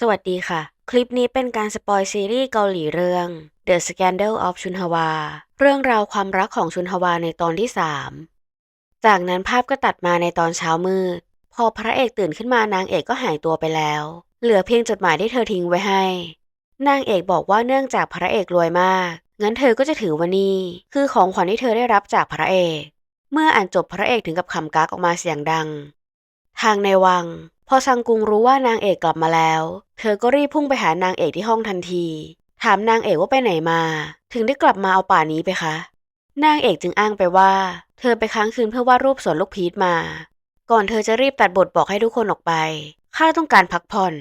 สวัสดีค่ะ คลิปนี้เป็นการสปอยซีรีส์เกาหลีเรื่อง The Scandal of Chunhwa เรื่องราวความรักของชุนฮวาในตอนที่ 3 จากนั้นภาพก็ตัดมาในตอนเช้ามืด พอพระเอกตื่นขึ้นมานางเอกก็หายตัวไปแล้ว เหลือเพียงจดหมายที่เธอทิ้งไว้ให้ นางเอกบอกว่าเนื่องจากพระเอกรวยมาก งั้นเธอก็จะถือว่านี่คือของขวัญที่เธอได้รับจากพระเอก เมื่ออ่านจบพระเอกถึงกับขำกักออกมาเสียงดัง ทางในวัง พอซังกุงรู้ว่านางเอกกลับมาแล้ว เธอก็รีบพุ่งไปหานางเอกที่ห้องทันที ถามนางเอกว่าไปไหนมา ถึงได้กลับมาเอาป่านี้ไปคะ นางเอกจึงอ้างไปว่า เธอไปค้างคืนเพื่อวาดรูปสวนลูกพีชมา ก่อนเธอจะรีบตัดบทบอกให้ทุกคนออกไป ข้าต้องการพักผ่อน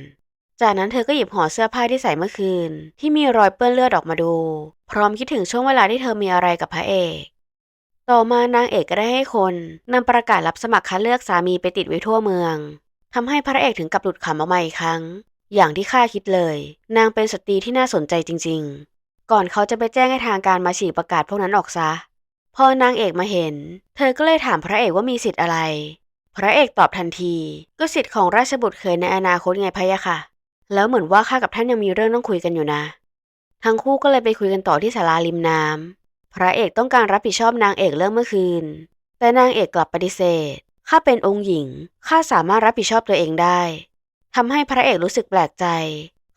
จากนั้นเธอก็หยิบห่อเสื้อผ้าที่ใส่เมื่อคืน ที่มีรอยเปื้อนเลือดออกมาดู พร้อมคิดถึงช่วงเวลาที่เธอมีอะไรกับพระเอกต่อมานางเอกก็ได้ให้คนนำประกาศรับสมัครคัดเลือกสามีไปติดไว้ทั่วเมือง ทำให้พระเอกถึงกับหลุดขำออกมาอีกครั้ง อย่างที่ข้าคิดเลย นางเป็นสตรีที่น่าสนใจจริง ๆ ก่อนเขาจะไปแจ้งให้ทางการมาฉีกประกาศพวกนั้นออกซะ พอนางเอกมาเห็น เธอก็เลยถามพระเอกว่ามีสิทธิ์อะไร พระเอกตอบทันที ก็สิทธิ์ของราชบุตรเคยในอนาคตไงพะยะค่ะ แล้วเหมือนว่าข้ากับท่านยังมีเรื่องต้องคุยกันอยู่นะ ทั้งคู่ก็เลยไปคุยกันต่อที่ศาลาริมน้ำพระเอกต้องการรับผิดชอบนางเอกเรื่องเมื่อคืน แต่นางเอกกลับปฏิเสธ ข้าเป็นองค์หญิง ข้าสามารถรับผิดชอบตัวเองได้ทำให้พระเอกรู้สึกแปลกใจ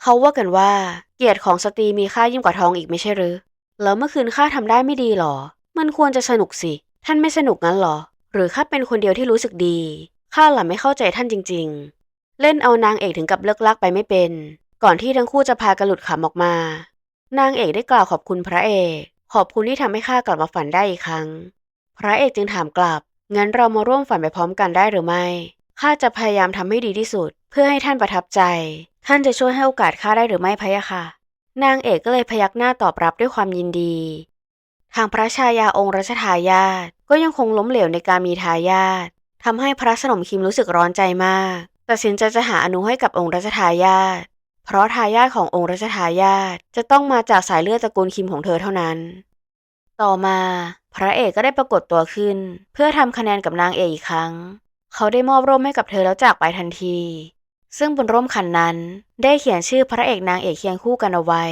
เขาว่ากันว่า เกียรติของสตรีมีค่ายิ่งกว่าทองอีกไม่ใช่หรือ แล้วเมื่อคืนข้าทำได้ไม่ดีหรอ มันควรจะสนุกสิ ท่านไม่สนุกงั้นหรอ หรือข้าเป็นคนเดียวที่รู้สึกดี ข้าหล่ะไม่เข้าใจท่านจริง ๆ เล่นเอานางเอกถึงกับเลิกลักไปไม่เป็น ก่อนที่ทั้งคู่จะพากันหลุดขำออกมา นางเอกได้กล่าวขอบคุณพระเอก ขอบคุณที่ทำให้ข้ากลับมาฝันได้อีกครั้ง พระเอกจึงถามกลับ งั้นเรามาร่วมฝันไปพร้อมกันได้หรือไม่ ข้าจะพยายามทำให้ดีที่สุด เพื่อให้ท่านประทับใจ ท่านจะช่วยให้โอกาสข้าได้หรือไม่พะยะค่ะ นางเอกก็เลยพยักหน้าตอบรับด้วยความยินดี ทางพระชายาองค์รัชทายาทก็ยังคงล้มเหลวในการมีทายาททำให้พระสนมคิมรู้สึกร้อนใจมาก ตัดสินใจจะหาอนุให้กับองค์รัชทายาทเพราะทายาทขององค์รัชทายาทจะต้องมาจากสายเลือดตระกูลคิมของเธอเท่านั้น ต่อมาพระเอกก็ได้ปรากฏตัวขึ้น เพื่อทำคะแนนกับนางเอกอีกครั้ง เขาได้มอบร่มให้กับเธอแล้วจากไปทันที ซึ่งบนร่มคันนั้น ได้เขียนชื่อพระเอกนางเอกเคียงคู่กันเอาไว้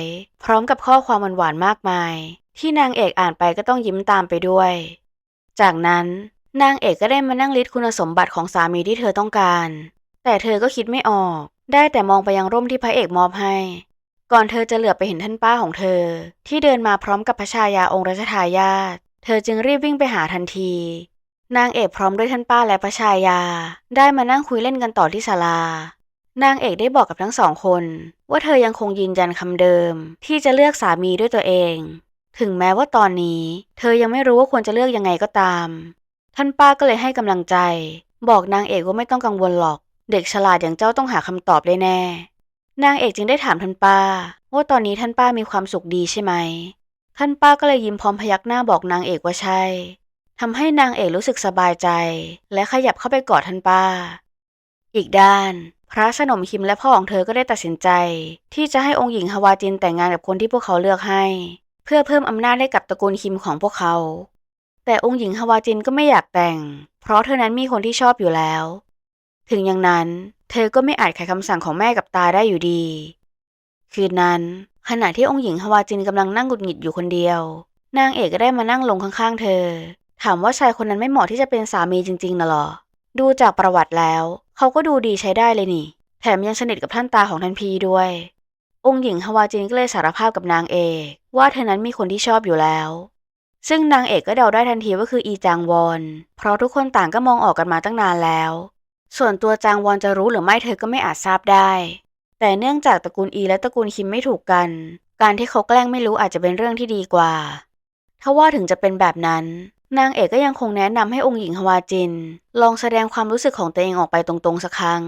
พร้อมกับข้อความหวานๆมากมาย ที่นางเอกอ่านไปก็ต้องยิ้มตามไปด้วย จากนั้นนางเอกก็ได้มานั่งลิสต์คุณสมบัติของสามีที่เธอต้องการ แต่เธอก็คิดไม่ออก ได้แต่มองไปยังร่มที่พระเอกมอบให้ ก่อนเธอจะเหลือบไปเห็นท่านป้าของเธอ ที่เดินมาพร้อมกับพระชายาองค์รัชทายาทเธอจึงรีบวิ่งไปหาทันที นางเอกพร้อมด้วยท่านป้าและพระชายา ได้มานั่งคุยเล่นกันต่อที่ศาลานางเอกได้บอกกับทั้งสองคน ว่าเธอยังคงยืนยันคำเดิม ที่จะเลือกสามีด้วยตัวเอง ถึงแม้ว่าตอนนี้ เธอยังไม่รู้ว่าควรจะเลือกยังไงก็ตาม ท่านป้าก็เลยให้กำลังใจ บอกนางเอกว่าไม่ต้องกังวลหรอก เด็กฉลาดอย่างเจ้าต้องหาคำตอบได้แน่ นางเอกจึงได้ถามท่านป้า ว่าตอนนี้ท่านป้ามีความสุขดีใช่ไหม ท่านป้าก็เลยยิ้มพร้อมพยักหน้าบอกนางเอกว่าใช่ทำให้นางเอกรู้สึกสบายใจ และขยับเข้าไปกอดท่านป้า อีกด้าน พระสนมคิมและพ่อของเธอก็ได้ตัดสินใจ ที่จะให้องค์หญิงฮาวาจินแต่งงานกับคนที่พวกเขาเลือกให้ เพื่อเพิ่มอำนาจให้กับตระกูลคิมของพวกเขา แต่องค์หญิงฮาวาจินก็ไม่อยากแต่ง เพราะเธอนั้นมีคนที่ชอบอยู่แล้ว ถึงอย่างนั้น เธอก็ไม่อาจขัดคำสั่งของแม่กับตาได้อยู่ดี คืนนั้น ขณะที่องค์หญิงฮาวาจินกำลังนั่งหงุดหงิดอยู่คนเดียว นางเอกก็ได้มานั่งลงข้างๆ เธอ ถามว่าชายคนนั้นไม่เหมาะที่จะเป็นสามีจริงๆนะหรอ ดูจากประวัติแล้ว เขาก็ดูดีใช้ได้เลยนี่ แถมยังสนิทกับท่านตาของท่านพีด้วย องค์หญิงฮาวาจินก็เลยสารภาพกับนางเอกว่าเธอนั้นมีคนที่ชอบอยู่แล้วซึ่งนางเอกก็เดาได้ทันทีว่าคืออีจางวอน เพราะทุกคนต่างก็มองออกกันมาตั้งนานแล้ว ส่วนตัวจางวอนจะรู้หรือไม่เธอก็ไม่อาจทราบได้ แต่เนื่องจากตระกูลอีและตระกูลคิมไม่ถูกกัน การที่เขาแกล้งไม่รู้อาจจะเป็นเรื่องที่ดีกว่า ถ้าว่าถึงจะเป็นแบบนั้น นางเอกก็ยังคงแนะนำให้องค์หญิงฮวาจิน ลองแสดงความรู้สึกของตัวเองออกไปตรงๆสักครั้ง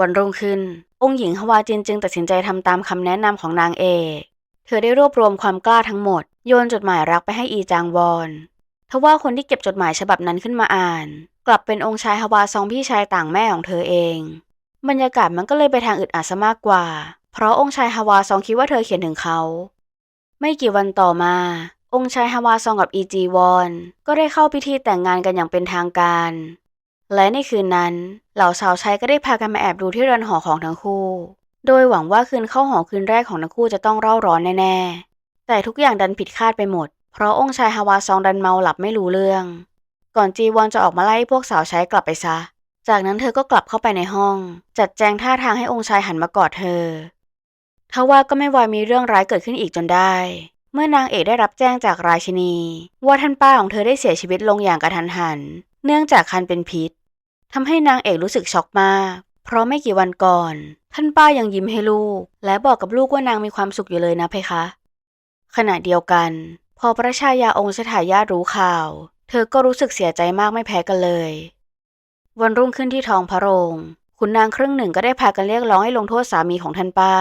วันรุ่งขึ้น องค์หญิงฮวาจินจึงตัดสินใจทำตามคำแนะนำของนางเอก เธอได้รวบรวมความกล้าทั้งหมด โยนจดหมายรักไปให้อีจางวอน ทว่าคนที่เก็บจดหมายฉบับนั้นขึ้นมาอ่าน กลับเป็นองค์ชายฮาวาซองพี่ชายต่างแม่ของเธอเอง บรรยากาศมันก็เลยไปทางอึดอัดซะมากกว่า เพราะองค์ชายฮาวาซองคิดว่าเธอเขียนถึงเขา ไม่กี่วันต่อมา องค์ชายฮาวาซองกับอีจีวอนก็ได้เข้าพิธีแต่งงานกันอย่างเป็นทางการ และในคืนนั้นเหล่าสาวใช้ก็ได้พากันมาแอบดูที่เรือนหอของทั้งคู่ โดยหวังว่าคืนเข้าหอคืนแรกของทั้งคู่จะต้องเร่าร้อนแน่ๆแต่ทุกอย่างดันผิดคาดไปหมด เพราะองค์ชายฮาวาซองดันเมาหลับไม่รู้เรื่อง ก่อนจีวอนจะออกมาไล่พวกสาวใช้กลับไปซะ จากนั้นเธอก็กลับเข้าไปในห้อง จัดแจงท่าทางให้องค์ชายหันมากอดเธอทว่าก็ไม่วายมีเรื่องร้ายเกิดขึ้นอีกจนได้ เมื่อนางเอกได้รับแจ้งจากราชินี ว่าท่านป้าของเธอได้เสียชีวิตลงอย่างกระทันหัน เนื่องจากคันเป็นพิษทำให้นางเอกรู้สึกช็อกมาก เพราะไม่กี่วันก่อน ท่านป้ายังยิ้มให้ลูก และบอกกับลูกว่านางมีความสุขอยู่เลยนะเพคะ ขณะเดียวกัน พอพระชายาองค์สถายารู้ข่าว เธอก็รู้สึกเสียใจมากไม่แพ้กันเลย วันรุ่งขึ้นที่ท้องพระโรงขุนนางครึ่งหนึ่งก็ได้พากันเรียกร้องให้ลงโทษสามีของท่านป้า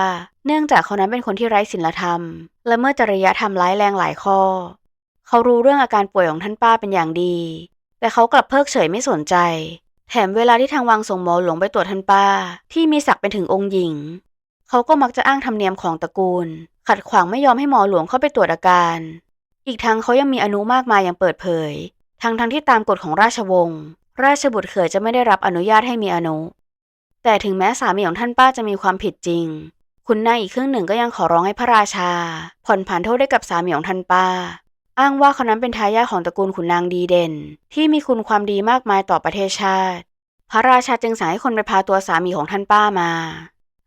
เนื่องจากเขานั้นเป็นคนที่ไร้ศีลธรรม และเมื่อจริยธรรมร้ายแรงหลายข้อ เขารู้เรื่องอาการป่วยของท่านป้าเป็นอย่างดี แต่เขากลับเพิกเฉยไม่สนใจ แถมเวลาที่ทางวังส่งหมอหลวงไปตรวจท่านป้า ที่มีศักดิ์เป็นถึงองค์หญิง เขาก็มักจะอ้างธรรมเนียมของตระกูล ขัดขวางไม่ยอมให้หมอหลวงเข้าไปตรวจอาการ อีกทั้งเขายังมีอนุมากมายอย่างเปิดเผย ทั้งทั้งที่ตามกฎของราชวงศ์ ราชบุตรเขยจะไม่ได้รับอนุญาตให้มีอนุ แต่ถึงแม้สามีของท่านป้าจะมีความผิดจริง คุณนายอีกครึ่งหนึ่งก็ยังขอร้องให้พระราชา ผ่อนผันโทษได้กับสามีของท่านป้า อ้างว่าเขานั้นเป็นทายาทของตระกูลขุนนางดีเด่น ที่มีคุณความดีมากมายต่อประเทศชาติ พระราชาจึงสั่งให้คนไปพาตัวสามีของท่านป้ามา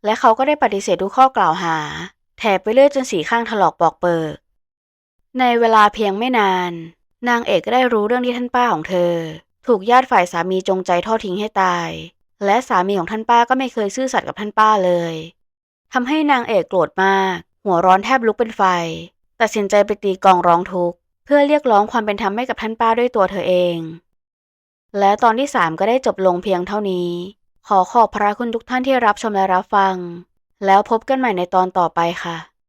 และเขาก็ได้ปฏิเสธทุกข้อกล่าวหา แถบไปเรื่อยจนสีข้างถลอกปอกเปิก ในเวลาเพียงไม่นาน นางเอกได้รู้เรื่องที่ท่านป้าของเธอ ถูกญาติฝ่ายสามีจงใจทอดทิ้งให้ตาย และสามีของท่านป้าก็ไม่เคยซื่อสัตย์กับท่านป้าเลยทำให้นางเอกโกรธมาก หัวร้อนแทบลุกเป็นไฟ ตัดสินใจไปตีกองร้องทุกข์เพื่อเรียกร้องความเป็นธรรมให้กับท่านป้าด้วยตัวเธอเอง และตอนที่สามก็ได้จบลงเพียงเท่านี้ ขอขอบพระคุณทุกท่านที่รับชมและรับฟัง แล้วพบกันใหม่ในตอนต่อไปค่ะ